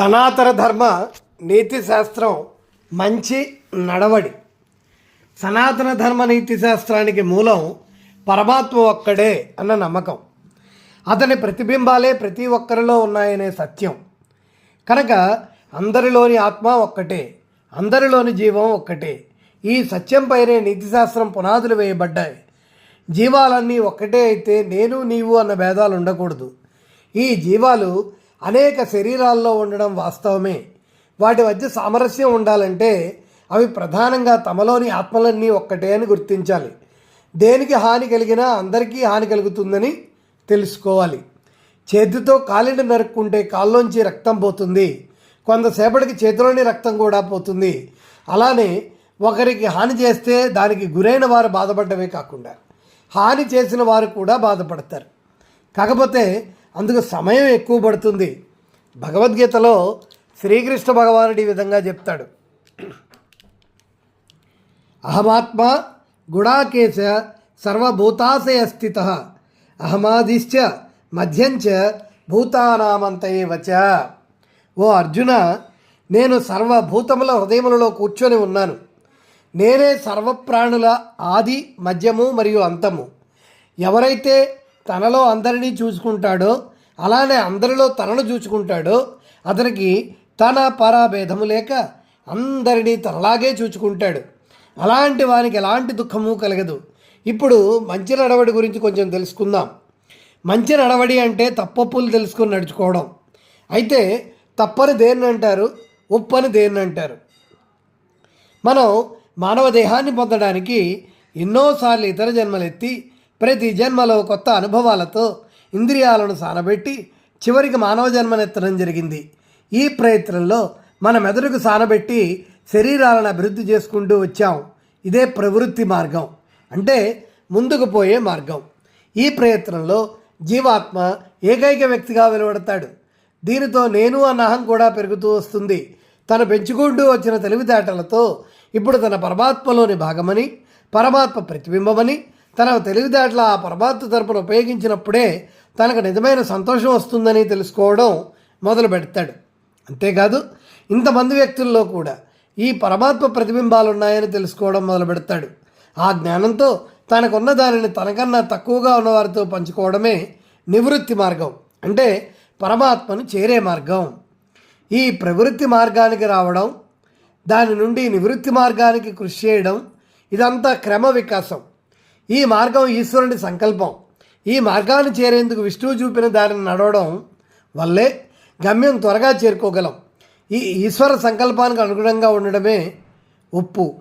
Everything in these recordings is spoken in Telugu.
సనాతన ధర్మ నీతి శాస్త్రం మంచి నడవడి. సనాతన ధర్మ నీతి శాస్త్రానికి మూలం పరమాత్మ ఒక్కడే అన్న నమ్మకం. అతని ప్రతిబింబాలే ప్రతి ఒక్కరిలో ఉన్నాయనే సత్యం. కనుక అందరిలోని ఆత్మ ఒక్కటే అందరిలోని జీవం ఒక్కటే. ఈ సత్యంపైనే నీతిశాస్త్రం పునాదులు వేయబడ్డాయి. జీవాలన్నీ ఒక్కటే అయితే నేను నీవు అన్న భేదాలు ఉండకూడదు. ఈ జీవాలు అనేక శరీరాల్లో ఉండడం వాస్తవమే. వాటి మధ్య సామరస్యం ఉండాలంటే అవి ప్రధానంగా తమలోని ఆత్మలన్నీ ఒక్కటే అని గుర్తించాలి. దేనికి హాని కలిగినా అందరికీ హాని కలుగుతుందని తెలుసుకోవాలి. చేతితో కాలిని నరుక్కుంటే కాల్లోంచి రక్తం పోతుంది. కొంతసేపటికి చేతిలోని రక్తం కూడా పోతుంది. అలానే ఒకరికి హాని చేస్తే దానికి గురైన వారు బాధపడటమే కాకుండా హాని చేసిన వారు కూడా బాధపడతారు. కాకపోతే అందుకు సమయం ఎక్కువ పడుతుంది. భగవద్గీతలో శ్రీకృష్ణ భగవానుడు ఈ విధంగా చెప్తాడు. అహమాత్మ గుడాకేశ సర్వభూతాశయ స్థిత అహమాదిశ్చ మధ్యంచ భూతానామంతయేవచ ఓ అర్జున నేను సర్వభూతముల హృదయములలో కూర్చొని ఉన్నాను. నేనే సర్వప్రాణుల ఆది మధ్యము మరియు అంతము. ఎవరైతే తనలో అందరినీ చూసుకుంటాడో అలానే అందరిలో తనను చూసుకుంటాడో అతనికి తన పరాభేదము లేక అందరినీ తనలాగే చూచుకుంటాడు. అలాంటి వానికి ఎలాంటి దుఃఖము కలగదు. ఇప్పుడు మంచి నడవడి గురించి కొంచెం తెలుసుకుందాం. మంచి నడవడి అంటే తప్పప్పులు తెలుసుకొని నడుచుకోవడం. అయితే తప్పని దేన్ని అంటారు? ఉప్పని దేన్ని అంటారు? మనం మానవ దేహాన్ని పొందడానికి ఎన్నోసార్లు ఇతర జన్మలెత్తి ప్రతి జన్మలో కొత్త అనుభవాలతో ఇంద్రియాలను సానబెట్టి చివరికి మానవ జన్మనెత్తడం జరిగింది. ఈ ప్రయత్నంలో మన మెదడుకు సానబెట్టి శరీరాలను అభివృద్ధి చేసుకుంటూ వచ్చాం. ఇదే ప్రవృత్తి మార్గం. అంటే ముందుకు పోయే మార్గం. ఈ ప్రయత్నంలో జీవాత్మ ఏకైక వ్యక్తిగా వెలువడతాడు. దీనితో నేను అన్న అహం కూడా పెరుగుతూ వస్తుంది. తను పెంచుకుంటూ వచ్చిన తెలివితేటలతో ఇప్పుడు తన పరమాత్మలోని భాగమని పరమాత్మ ప్రతిబింబమని తన తెలివితేటల ఆ పరమాత్మ తరపున ఉపయోగించినప్పుడే తనకు నిజమైన సంతోషం వస్తుందని తెలుసుకోవడం మొదలు పెడతాడు. అంతేకాదు ఇంతమంది వ్యక్తుల్లో కూడా ఈ పరమాత్మ ప్రతిబింబాలు ఉన్నాయని తెలుసుకోవడం మొదలు పెడతాడు. ఆ జ్ఞానంతో తనకున్న దానిని తనకన్నా తక్కువగా ఉన్నవారితో పంచుకోవడమే నివృత్తి మార్గం. అంటే పరమాత్మను చేరే మార్గం. ఈ ప్రవృత్తి మార్గానికి రావడం దాని నుండి నివృత్తి మార్గానికి కృషి చేయడం ఇదంతా క్రమ వికాసం ఈ మార్గం ఈశ్వరుని సంకల్పం. ఈ మార్గాన్ని చేరేందుకు విష్ణువు చూపిన దారిని నడవడం వల్లే గమ్యం త్వరగా చేరుకోగలం. ఈ ఈశ్వర సంకల్పానికి అనుగుణంగా ఉండడమే ఉప్పు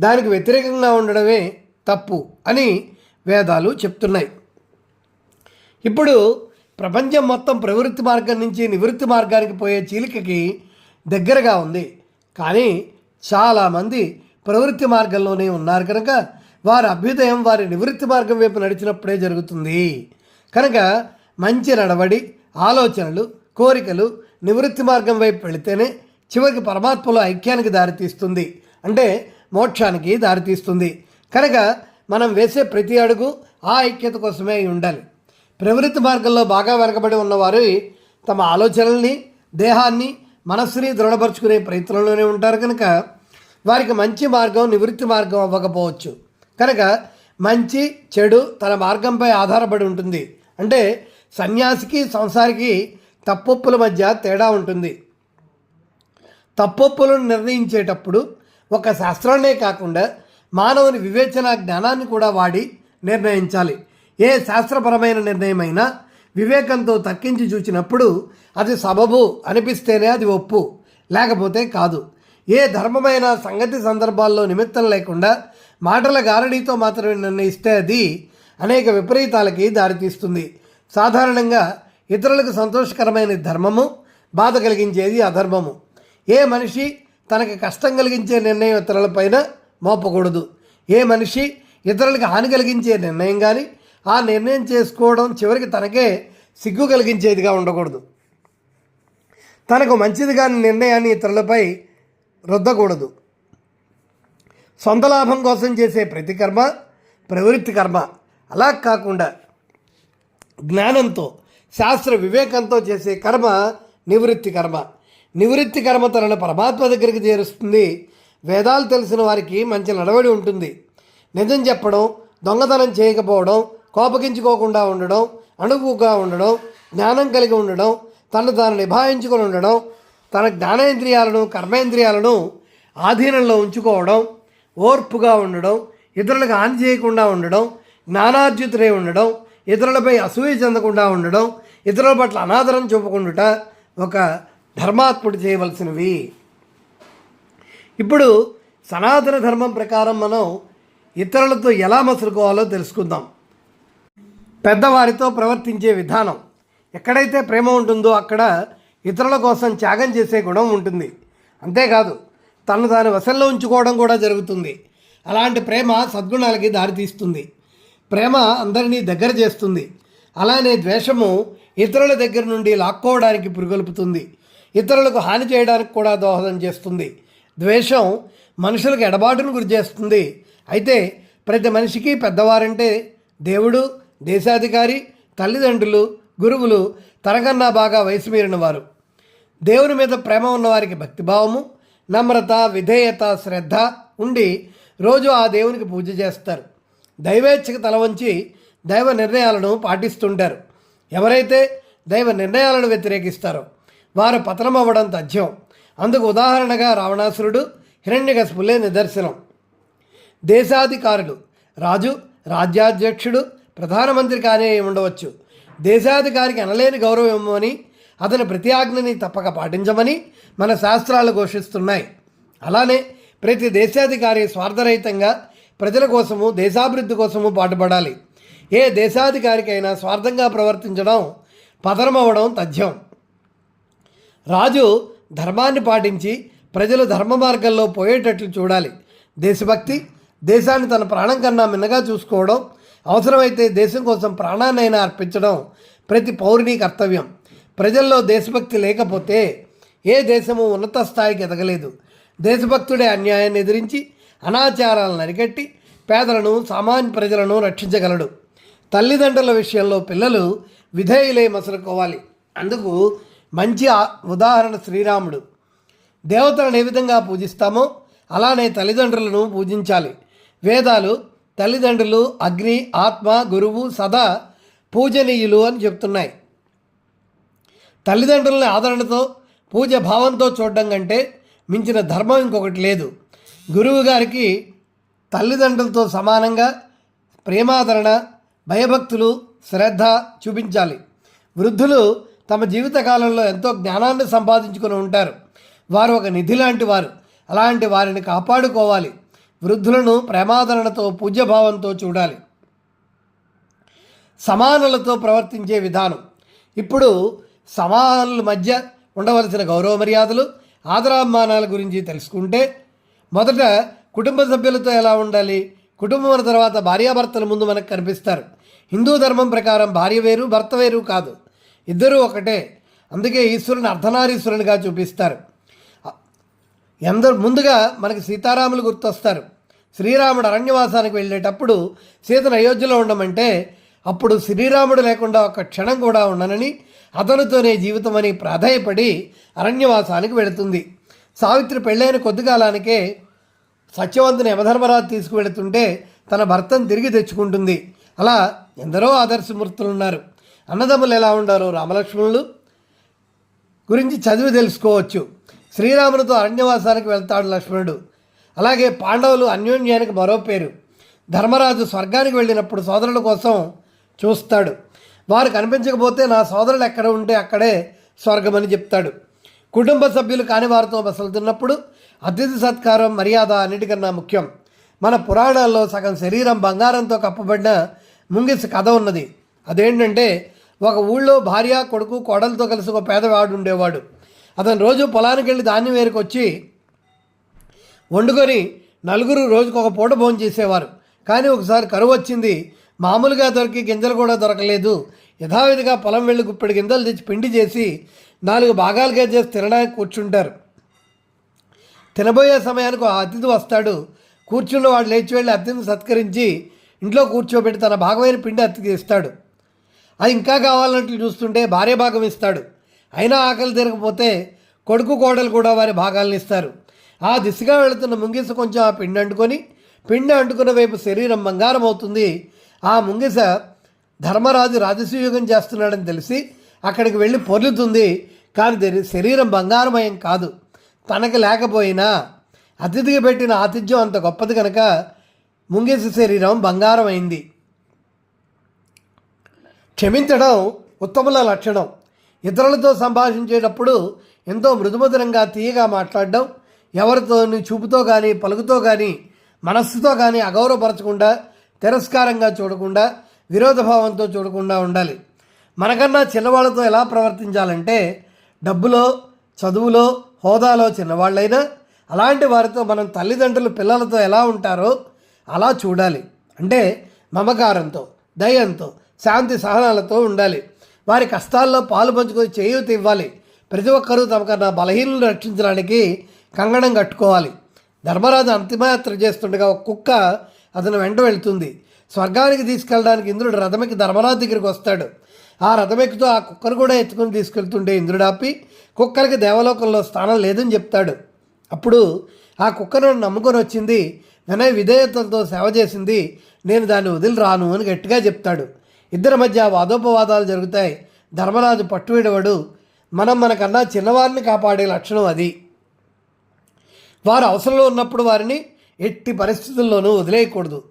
దానికి వ్యతిరేకంగా ఉండడమే తప్పు అని వేదాలు చెప్తున్నాయి. ఇప్పుడు ప్రపంచం మొత్తం ప్రవృత్తి మార్గం నుంచి నివృత్తి మార్గానికి పోయే చీలికకి దగ్గరగా ఉంది. కానీ చాలామంది ప్రవృత్తి మార్గంలోనే ఉన్నారు కనుక వారి అభ్యుదయం వారి నివృత్తి మార్గం వైపు నడిచినప్పుడే జరుగుతుంది. కనుక మంచి నడవడి ఆలోచనలు కోరికలు నివృత్తి మార్గం వైపు వెళితేనే చివరికి పరమాత్మలో ఐక్యానికి దారితీస్తుంది అంటే మోక్షానికి దారితీస్తుంది కనుక మనం వేసే ప్రతి అడుగు ఆ ఐక్యత కోసమే ఉండాలి. ప్రవృత్తి మార్గంలో బాగా వెనకబడి ఉన్నవారు తమ ఆలోచనల్ని దేహాన్ని మనస్సుని దృఢపరుచుకునే ప్రయత్నంలోనే ఉంటారు. కనుక వారికి మంచి మార్గం నివృత్తి మార్గం అవ్వకపోవచ్చు. కనుక మంచి చెడు తన మార్గంపై ఆధారపడి ఉంటుంది. అంటే సన్యాసికి సంసారికి తప్పొప్పుల మధ్య తేడా ఉంటుంది. తప్పొప్పులను నిర్ణయించేటప్పుడు ఒక శాస్త్రాన్నే కాకుండా మానవుని వివేచన జ్ఞానాన్ని కూడా వాడి నిర్ణయించాలి. ఏ శాస్త్రపరమైన నిర్ణయమైనా వివేకంతో తక్కించి చూచినప్పుడు అది సబబు అనిపిస్తేనే అది ఒప్పు లేకపోతే కాదు. ఏ ధర్మమైన సంగతి సందర్భాల్లో నిమిత్తం లేకుండా మాటల గారడీతో మాత్రమే నిర్ణయిస్తే అది అనేక విపరీతాలకి దారితీస్తుంది. సాధారణంగా ఇతరులకు సంతోషకరమైన ధర్మము బాధ కలిగించేది అధర్మము. ఏ మనిషి తనకు కష్టం కలిగించే నిర్ణయం ఇతరులపైన మోపకూడదు. ఏ మనిషి ఇతరులకు హాని కలిగించే నిర్ణయం కానీ ఆ నిర్ణయం చేసుకోవడం చివరికి తనకే సిగ్గు కలిగించేదిగా ఉండకూడదు. తనకు మంచిది కాని నిర్ణయాన్ని ఇతరులపై రుద్దకూడదు. సొంత లాభం కోసం చేసే ప్రతి కర్మ ప్రవృత్తి కర్మ. అలా కాకుండా జ్ఞానంతో శాస్త్ర వివేకంతో చేసే కర్మ నివృత్తి కర్మ. నివృత్తి కర్మ తనను పరమాత్మ దగ్గరికి చేరుస్తుంది. వేదాలు తెలిసిన వారికి మంచి నడవడి ఉంటుంది. నిజం చెప్పడం దొంగతనం చేయకపోవడం కోపగించుకోకుండా ఉండడం అణువుగా ఉండడం జ్ఞానం కలిగి ఉండడం తను తాను నిభాయించుకొని ఉండడం తన జ్ఞానేంద్రియాలను కర్మేంద్రియాలను ఆధీనంలో ఉంచుకోవడం ఓర్పుగా ఉండడం ఇతరులకు హాని చేయకుండా ఉండడం జ్ఞానార్జితులై ఉండడం ఇతరులపై అసూయ చెందకుండా ఉండడం ఇతరుల పట్ల అనాదరం చూపకుండుట ఒక ధర్మాత్ముడు చేయవలసినవి. ఇప్పుడు సనాతన ధర్మం ప్రకారం మనం ఇతరులతో ఎలా మసులుకోవాలో తెలుసుకుందాం. పెద్దవారితో ప్రవర్తించే విధానం. ఎక్కడైతే ప్రేమ ఉంటుందో అక్కడ ఇతరుల కోసం త్యాగం చేసే గుణం ఉంటుంది. అంతేకాదు తను తాను వశంలో ఉంచుకోవడం కూడా జరుగుతుంది. అలాంటి ప్రేమ సద్గుణాలకి దారితీస్తుంది. ప్రేమ అందరినీ దగ్గర చేస్తుంది. అలానే ద్వేషము ఇతరుల దగ్గర నుండి లాక్కోవడానికి పురుగొల్పుతుంది. ఇతరులకు హాని చేయడానికి కూడా దోహదం చేస్తుంది. ద్వేషం మనుషులకు ఎడబాటును గురి చేస్తుంది. అయితే ప్రతి మనిషికి పెద్దవారంటే దేవుడు దేశాధికారి తల్లిదండ్రులు గురువులు తనకన్నా బాగా వయసు మీరిన వారు దేవుని మీద ప్రేమ ఉన్నవారికి భక్తిభావము నమ్రత విధేయత శ్రద్ధ ఉండి రోజు ఆ దేవునికి పూజ చేస్తారు. దైవేచ్ఛకు తల వంచి దైవ నిర్ణయాలను పాటిస్తుంటారు. ఎవరైతే దైవ నిర్ణయాలను వ్యతిరేకిస్తారో వారు పతనమవ్వడం తథ్యం. అందుకు ఉదాహరణగా రావణాసురుడు హిరణ్యకశిపులే నిదర్శనం. దేశాధికారులు రాజు రాజ్యాధ్యక్షుడు ప్రధానమంత్రి కానే ఉండవచ్చు దేశాధికారికి అనలేని గౌరవం ఇవ్వమని అతని ప్రతి ఆజ్ఞని తప్పక పాటించమని మన శాస్త్రాలు ఘోషిస్తున్నాయి. అలానే ప్రతి దేశాధికారి స్వార్థరహితంగా ప్రజల కోసము దేశాభివృద్ధి కోసము పాటుపడాలి. ఏ దేశాధికారికైనా స్వార్థంగా ప్రవర్తించడం పతనమవ్వడం తథ్యం. రాజు ధర్మాన్ని పాటించి ప్రజలు ధర్మ మార్గంలో పోయేటట్లు చూడాలి. దేశభక్తి దేశాన్ని తన ప్రాణం కన్నా మిన్నగా చూసుకోవడం అవసరమైతే దేశం కోసం ప్రాణాన్నైనా అర్పించడం ప్రతి పౌరుని కర్తవ్యం. ప్రజల్లో దేశభక్తి లేకపోతే ఏ దేశము ఉన్నత స్థాయికి ఎదగలేదు. దేశభక్తుడే అన్యాయాన్ని ఎదిరించి అనాచారాలను అరికట్టి పేదలను సామాన్య ప్రజలను రక్షించగలడు. తల్లిదండ్రుల విషయంలో పిల్లలు విధేయులే మసలుకోవాలి. అందుకు మంచి ఉదాహరణ శ్రీరాముడు. దేవతలను ఏ విధంగా పూజిస్తామో అలానే తల్లిదండ్రులను పూజించాలి. వేదాలు తల్లిదండ్రులు అగ్ని ఆత్మ గురువు సదా పూజనీయులు అని చెప్తున్నాయి. తల్లిదండ్రులని ఆదరణతో పూజ భావంతో చూడడం కంటే మించిన ధర్మం ఇంకొకటి లేదు. గురువు గారికి తల్లిదండ్రులతో సమానంగా ప్రేమాదరణ భయభక్తులు శ్రద్ధ చూపించాలి. వృద్ధులు తమ జీవితకాలంలో ఎంతో జ్ఞానాన్ని సంపాదించుకుని ఉంటారు. వారు ఒక నిధి లాంటి వారు. అలాంటి వారిని కాపాడుకోవాలి. వృద్ధులను ప్రేమాదరణతో పూజ్యభావంతో చూడాలి. సమానులతో ప్రవర్తించే విధానం. ఇప్పుడు సవాళ్ళ మధ్య ఉండవలసిన గౌరవ మర్యాదలు ఆదరాభిమానాల గురించి తెలుసుకుంటే మొదట కుటుంబ సభ్యులతో ఎలా ఉండాలి? కుటుంబం తర్వాత భార్యాభర్తల ముందు మనకు కనిపిస్తారు. హిందూ ధర్మం ప్రకారం భార్య వేరు భర్త వేరు కాదు. ఇద్దరూ ఒకటే. అందుకే ఈశ్వరుని అర్ధనారీశ్వరునిగా చూపిస్తారు. ఎందరు ముందుగా మనకి సీతారాములు గుర్తొస్తారు. శ్రీరాముడు అరణ్యవాసానికి వెళ్ళేటప్పుడు సీతను అయోధ్యలో ఉండమంటే అప్పుడు శ్రీరాముడు లేకుండా ఒక క్షణం కూడా ఉండనని అతనితోనే జీవితం అని ప్రాధాయపడి అరణ్యవాసానికి వెళుతుంది. సావిత్రి పెళ్ళైన కొద్ది కాలానికే సత్యవంతుని యమధర్మరాజు తీసుకువెళుతుంటే తన భర్తను తిరిగి తెచ్చుకుంటుంది. అలా ఎందరో ఆదర్శమూర్తులు ఉన్నారు. అన్నదమ్ములు ఎలా ఉండాలో రామలక్ష్మణులు గురించి చదివి తెలుసుకోవచ్చు. శ్రీరామునితో అరణ్యవాసానికి వెళ్తాడు లక్ష్మణుడు. అలాగే పాండవులు అన్యోన్యానికి మరో పేరు. ధర్మరాజు స్వర్గానికి వెళ్ళినప్పుడు సోదరుల కోసం చూస్తాడు. వారు కనిపించకపోతే నా సోదరులు ఎక్కడ ఉంటే అక్కడే స్వర్గమని చెప్తాడు. కుటుంబ సభ్యులు కాని వారితో బసలుతున్నప్పుడు అతిథి సత్కారం మర్యాద అన్నిటికన్నా ముఖ్యం. మన పురాణాల్లో సగం శరీరం బంగారంతో కప్పబడిన ముంగిసి కథ ఉన్నది. అదేంటంటే ఒక ఊళ్ళో భార్య కొడుకు కోడలతో కలిసి ఒక పేదవాడు ఉండేవాడు. అతను రోజు పొలానికి వెళ్ళి ధాన్యం వేరుకొచ్చి వండుకొని నలుగురు రోజుకు ఒక పూట భోజనం చేసేవారు కానీ ఒకసారి కరువు వచ్చింది. మామూలుగా దొరికి గింజలు కూడా దొరకలేదు. యథావిధిగా పొలం వెళ్ళి గుప్పెడు గింజలు తెచ్చి పిండి చేసి నాలుగు భాగాలుగా చేసి తినడానికి కూర్చుంటారు. తినబోయే సమయానికి ఆ అతిథి వస్తాడు. కూర్చున్న వాడు లేచి వెళ్ళి అతిథిని సత్కరించి ఇంట్లో కూర్చోబెట్టి తన భాగమైన పిండి అతిథి ఇస్తాడు. అది ఇంకా కావాలన్నట్లు చూస్తుంటే భార్య భాగం ఇస్తాడు. అయినా ఆకలి తిరగకపోతే కొడుకు కోడలు కూడా వారి భాగాలను ఇస్తారు. ఆ దిశగా వెళుతున్న ముంగిస కొంచెం ఆ పిండి అంటుకొని పిండి అంటుకున్న వైపు శరీరం బంగారం అవుతుంది ఆ ముంగిస ధర్మరాజు రాజసూయోగం చేస్తున్నాడని తెలిసి అక్కడికి వెళ్ళి పొర్లుతుంది. కానీ శరీరం బంగారమయం కాదు. తనకి లేకపోయినా అతిథికి పెట్టిన ఆతిథ్యం అంత గొప్పది కనుక ముంగిస శరీరం బంగారం అయింది క్షమించడం ఉత్తముల లక్షణం. ఇతరులతో సంభాషించేటప్పుడు ఎంతో మృదుమధురంగా తీయగా మాట్లాడడం ఎవరితో చూపుతో కానీ పలుకుతో కానీ మనస్సుతో కానీ అగౌరవపరచకుండా తిరస్కారంగా చూడకుండా విరోధభావంతో చూడకుండా ఉండాలి. మనకన్నా చిన్నవాళ్ళతో ఎలా ప్రవర్తించాలంటే డబ్బులో చదువులో హోదాలో చిన్నవాళ్ళైనా అలాంటి వారితో మనం తల్లిదండ్రులు పిల్లలతో ఎలా ఉంటారో అలా చూడాలి. అంటే మమకారంతో దయంతో శాంతి సహనాలతో ఉండాలి. వారి కష్టాల్లో పాలు పంచుకొని చేయూత ఇవ్వాలి. ప్రతి ఒక్కరూ తమకన్నా బలహీనలు రక్షించడానికి కంగణం కట్టుకోవాలి. ధర్మరాజు అంతిమయాత్ర చేస్తుండగా ఒక కుక్క అతను వెంట వెళ్తుంది. స్వర్గానికి తీసుకెళ్ళడానికి ఇంద్రుడు రథమెక్కి ధర్మరాజు దగ్గరికి వస్తాడు. ఆ రథమెక్కుతో ఆ కుక్కను కూడా ఎత్తుకొని తీసుకెళ్తుంటే ఇంద్రుడు ఆపి కుక్కలకి దేవలోకంలో స్థానం లేదని చెప్తాడు. అప్పుడు ఆ కుక్కను నమ్ముకొని వచ్చింది వినయ విధేయతలతో సేవ చేసింది నేను దాన్ని వదిలి రాను అని గట్టిగా చెప్తాడు. ఇద్దరి మధ్య వాదోపవాదాలు జరుగుతాయి. ధర్మరాజు పట్టువిడవడు మనం మనకన్నా చిన్నవారిని కాపాడే లక్షణం అది. వారు అవసరంలో ఉన్నప్పుడు వారిని ఎట్టి పరిస్థితుల్లోనూ వదిలేయకూడదు.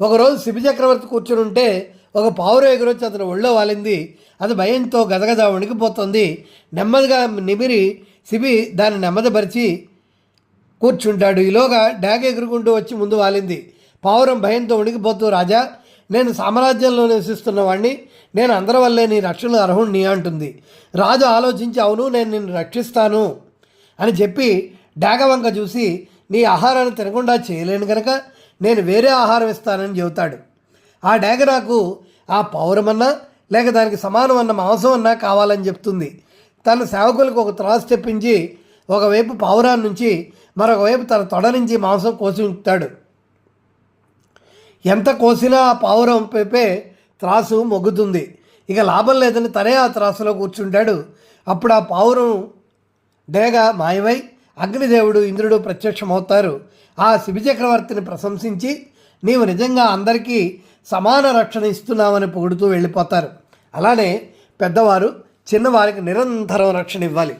ఒకరోజు శిబి చక్రవర్తి కూర్చుని ఉంటే ఒక పావురు ఎగురొచ్చి అతను ఒళ్ళో వాలింది. అది భయంతో గదగద వణికిపోతుంది నెమ్మదిగా నిమిరి శిబి దాన్ని నెమ్మదిపరిచి కూర్చుంటాడు. ఈలోగా డాగ ఎగురుకుంటూ వచ్చి ముందు వాలింది. పావురం భయంతో వణికిపోతూ రాజా నేను సామ్రాజ్యంలో నివసిస్తున్న వాడిని నేను అందరి వల్లే నీ రక్షణ అర్హుణ్ణి అంటుంది. రాజు ఆలోచించి అవును నేను నిన్ను రక్షిస్తాను అని చెప్పి డాగ వంక చూసి నీ ఆహారాన్ని తినకుండా చేయలేను కనుక నేను వేరే ఆహారం ఇస్తానని చెబుతాడు. ఆ డాగ నాకు ఆ పౌరమన్నా లేక దానికి సమానమన్న మాంసం అన్నా కావాలని చెప్తుంది. తన సేవకులకు ఒక త్రాసు తెప్పించి ఒకవైపు పావురాన్ని నుంచి మరొకవైపు తన తొడ నుంచి మాంసం కోసి ఉంచుతాడు. ఎంత కోసినా ఆ పావురం పేపే త్రాసు మొగ్గుతుంది. ఇక లాభం లేదని తనే ఆ త్రాసులో కూర్చుంటాడు. అప్పుడు ఆ పావురం డేగ మాయమై అగ్నిదేవుడు ఇంద్రుడు ప్రత్యక్షమవుతారు. ఆ శివచక్రవర్తిని ప్రశంసించి నీవు నిజంగా అందరికీ సమాన రక్షణ ఇస్తున్నావని పొగుడుతూ వెళ్ళిపోతారు. అలానే పెద్దవారు చిన్నవారికి నిరంతరం రక్షణ ఇవ్వాలి.